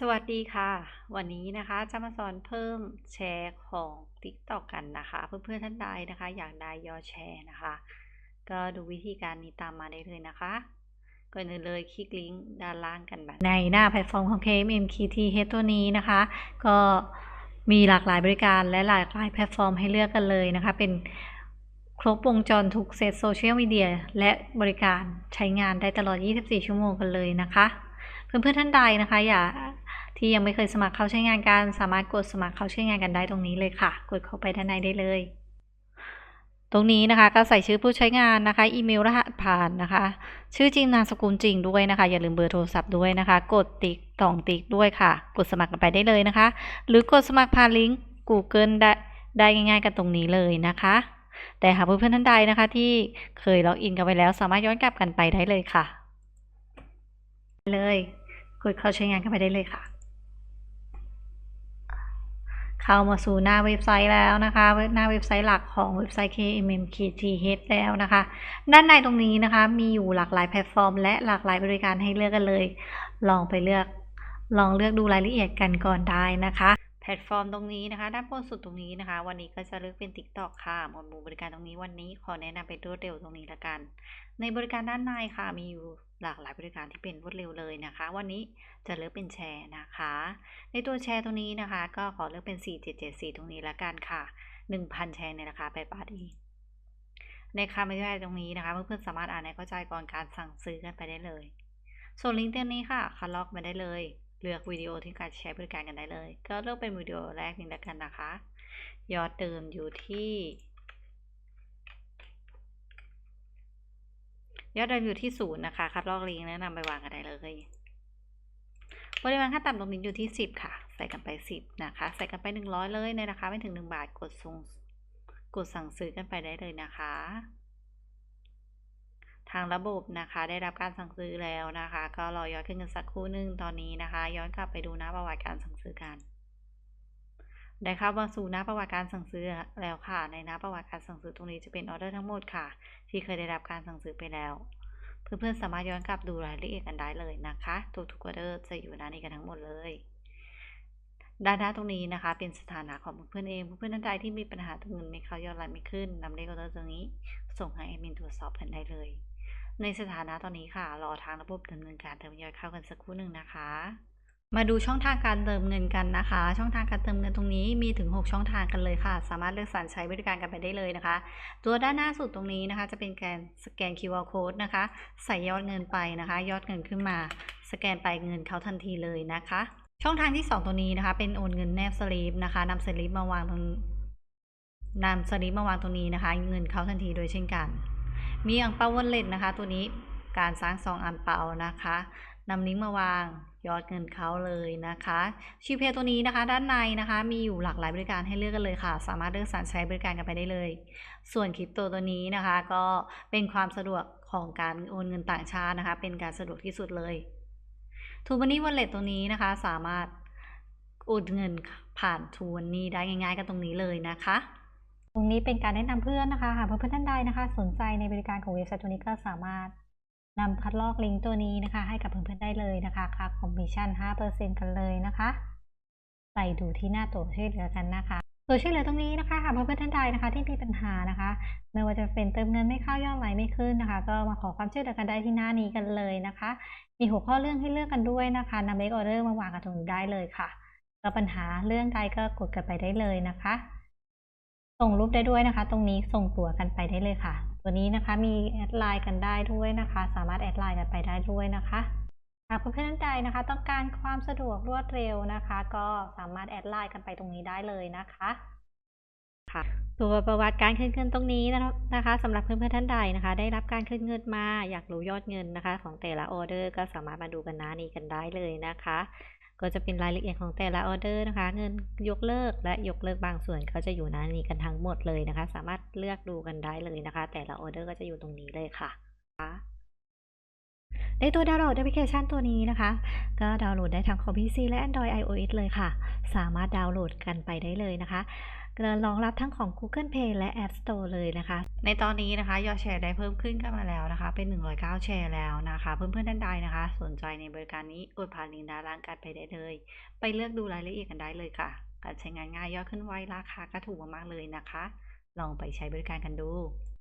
สวัสดีค่ะ วันนี้นะคะจะมาสอนเพิ่มแชร์ของ TikTok กันนะคะ เพื่อนๆท่านใดนะคะ อยากได้ยอดแชร์นะคะ ก็ดูวิธีการนี้ตามมาได้เลยนะคะก่อนอื่นเลยคลิกลิงก์ด้านล่างกันแบบในหน้าแพลตฟอร์มของ KMMKTH ตัวนี้นะคะ ก็มีหลากหลายบริการและหลากหลายแพลตฟอร์มให้เลือกกันเลยนะคะ เป็นครบวงจรทุกเซตโซเชียลมีเดียและบริการใช้งานได้ตลอด 24 ชั่วโมงกันเลยนะคะ เพื่อนๆท่านใดนะคะ อย่า ที่ยังไม่เคยสมัครเข้าใช้งานกัน สามารถกดสมัครเข้าใช้งานกันได้ตรงนี้เลยค่ะ กดเข้าไปด้านในได้เลย ตรงนี้นะคะก็ใส่ชื่อผู้ใช้งานนะคะ อีเมลรหัสผ่านนะคะ ชื่อจริงนามสกุลจริงด้วยนะคะ อย่าลืมเบอร์โทรศัพท์ด้วยนะคะ กดติ๊กต่องติ๊กด้วยค่ะ กดสมัครกันไปได้เลยนะคะ หรือกดสมัครผ่านลิงก์ Google ได้ได้ง่ายๆกันตรงนี้เลยนะคะ แต่หากเพื่อนๆท่านใดนะคะ ที่เคยล็อกอินกันไปแล้ว สามารถย้อนกลับกันไปได้เลยค่ะ เลยกดเข้าใช้งานกันไปได้เลยค่ะ เข้ามาสู่หน้าเว็บไซต์แล้วนะคะ หน้าเว็บไซต์หลักของเว็บไซต์ KMMKTH แล้วนะคะ ด้านในตรงนี้นะคะ มีอยู่หลากหลายแพลตฟอร์ม และหลากหลายบริการให้เลือกกันเลย ลองไปเลือก ลองเลือกดูรายละเอียดกันก่อนได้นะคะ แพลตฟอร์มตรงนี้นะคะ ด้านบนสุดตรงนี้นะคะ วันนี้ก็จะเลือกเป็น TikTok ค่ะหมวดหมู่บริการตรงนี้วันนี้ขอแนะนำเป็นรวดเร็วตรงนี้ละกัน ในบริการด้านในค่ะมีอยู่หลากหลายบริการที่เป็นรวดเร็วเลยนะคะ วันนี้จะเลือกเป็นแชร์นะคะ ในตัวแชร์ตรงนี้นะคะ ก็ขอเลือกเป็น 4774 ตรงนี้ละกันค่ะ 1,000 แชร์ในราคา8บาทเองในคำอธิบายตรงนี้นะคะ เพื่อนๆสามารถอ่านในเข้าใจก่อนการสั่งซื้อกันไปได้เลย ส่วนลิงก์ตรงนี้ค่ะคัดลอกมาได้เลย เลือกวิดีโอที่การใช้บริการกันได้เลย ก็เลือกเป็นวิดีโอแรกนี้ละกันนะคะ ยอดเดิมอยู่ที่ ยอดเดิมอยู่ที่ศูนย์นะคะคัดลอกลิงก์แล้วนำไปวางกันได้เลยปริมาณค่าต่ำตรงนี้อยู่ที่สิบค่ะ ใส่กันไปสิบนะคะ ใส่กันไปหนึ่งร้อยเลยในราคาไม่ถึงหนึ่งบาท กดส่งกดสั่งซื้อกันไปได้เลยนะคะ ทางระบบนะคะ ได้รับการสั่งซื้อแล้วนะคะ ก็รอย้อนขึ้นกันสักครู่นึงตอนนี้นะคะ ย้อนกลับไปดูหน้าประวัติการสั่งซื้อกัน ได้เข้ามาสู่หน้าประวัติการสั่งซื้อแล้วค่ะ ในหน้าประวัติการสั่งซื้อตรงนี้จะเป็นออเดอร์ทั้งหมดค่ะ ที่เคยได้รับการสั่งซื้อไปแล้ว เพื่อนๆสามารถย้อนกลับดูรายละเอียดกันได้เลยนะคะทุกๆออเดอร์จะอยู่หน้านี้กันทั้งหมดเลยด้านหน้าตรงนี้นะคะ เป็นสถานะของเพื่อนๆเองเพื่อนๆท่านใดที่มีปัญหาตัวเงินไม่เข้ายอดรายไม่ขึ้นนำเลขออเดอร์ตรงนี้ ส่งให้แอดมินตรวจสอบกันได้เลย ในสถานะตอนนี้ค่ะ รอทางระบบดำเนินการเติมยอดเข้ากันสักครู่หนึ่งนะคะ มาดูช่องทางการเติมเงินกันนะคะ ช่องทางการเติมเงินตรงนี้มีถึง 6 ช่องทางกันเลยค่ะ สามารถเลือกสรรใช้บริการกันไปได้เลยนะคะ ตัวด้านหน้าสุดตรงนี้นะคะ จะเป็นการสแกน QR code นะคะ ใส่ยอดเงินไปนะคะ ยอดเงินขึ้นมา สแกนไปเงินเข้าทันทีเลยนะคะ ช่องทางที่ 2 ตัวนี้นะคะ เป็นโอนเงินแนบสลิปนะคะนำสลิปมาวางตรงนำสลิปมาวางตรงนี้นะคะ เงินเข้าทันทีโดยเช่นกัน มีอังเปาวอลเล็ตนะคะ ตัวนี้การสร้างซองอังเปานะคะนำลิงก์มาวางยอดเงินเขาเลยนะคะชิวเพย์ตัวนี้นะคะ ด้านในนะคะ มีอยู่หลากหลายบริการให้เลือกกันเลยค่ะ สามารถเลือกสรรใช้บริการกันไปได้เลย ส่วนคริปโตตัวนี้นะคะ ก็เป็นความสะดวกของการโอนเงินต่างชาตินะคะ เป็นการสะดวกที่สุดเลยทูบันนี่วอลเล็ตตัวนี้นะคะ สามารถโอนเงินผ่านทูบันนี่ได้ง่าย ๆ กันตรงนี้เลยนะคะ ตรงนี้เป็นการแนะนำเพื่อนนะคะ หากเพื่อนๆท่านใดนะคะ สนใจในบริการของเว็บไซต์ตัวนี้ก็สามารถนำคัดลอกลิงก์ตัวนี้นะคะ ให้กับเพื่อนๆได้เลยนะคะค่าคอมมิชชั่น 5%กันเลยนะคะไปดูที่หน้าตัวช่วยเหลือกันนะคะตัวช่วยเหลือตรงนี้นะคะหากเพื่อนๆท่านใดนะคะ ที่มีปัญหานะคะ ไม่ว่าจะเป็นเติมเงินไม่เข้ายอดไหลไม่ขึ้นนะคะ ก็มาขอความช่วยเหลือกันได้ที่หน้านี้กันเลยนะคะ มีหัวข้อเรื่องให้เลือกกันด้วยนะคะนำเลขออเดอร์มาวางกันตรงนี้ได้เลยค่ะก็ปัญหาเรื่องใดก็กดกันไปได้เลยนะคะ ส่งรูปได้ด้วยนะคะ ตรงนี้ส่งตั๋วกันไปได้เลยค่ะ ตัวนี้นะคะมีแอดไลน์กันได้ด้วยนะคะ สามารถแอดไลน์กันไปได้ด้วยนะคะหากเพื่อนๆท่านใดนะคะ ต้องการความสะดวกรวดเร็วนะคะ ก็สามารถแอดไลน์กันไปตรงนี้ได้เลยนะคะค่ะตัวประวัติการคืนเงินตรงนี้นะคะสำหรับเพื่อนๆท่านใดนะคะ ได้รับการคืนเงินมาอยากรู้ยอดเงินนะคะ ของแต่ละออเดอร์ก็สามารถมาดูกันหน้านี้กันได้เลยนะคะ ก็จะเป็นรายละเอียดของแต่ละออเดอร์นะคะ เงินยกเลิกและยกเลิกบางส่วนเขาจะอยู่หน้านี้กันทั้งหมดเลยนะคะ สามารถเลือกดูกันได้เลยนะคะ แต่ละออเดอร์ก็จะอยู่ตรงนี้เลยค่ะในตัวดาวน์โหลดแอปพลิเคชันตัวนี้นะคะ ก็ดาวน์โหลดได้ทั้งคอม PC และ Android iOS เลยค่ะ สามารถดาวน์โหลดกันไปได้เลยนะคะ รองรับทั้งของ Google Play และ App Store เลยนะคะ ในตอนนี้นะคะยอดแชร์ได้เพิ่มขึ้นกันมาแล้วนะคะ เป็น 109 แชร์แล้วนะคะ เพื่อนๆท่านใดนะคะ สนใจในบริการนี้กดผ่านลิงก์ด้านล่างกันไปได้เลย ไปเลือกดูรายละเอียดกันได้เลยค่ะ การใช้งานง่ายยอดขึ้นไวราคาก็ถูกมากเลยนะคะ ลองไปใช้บริการกันดู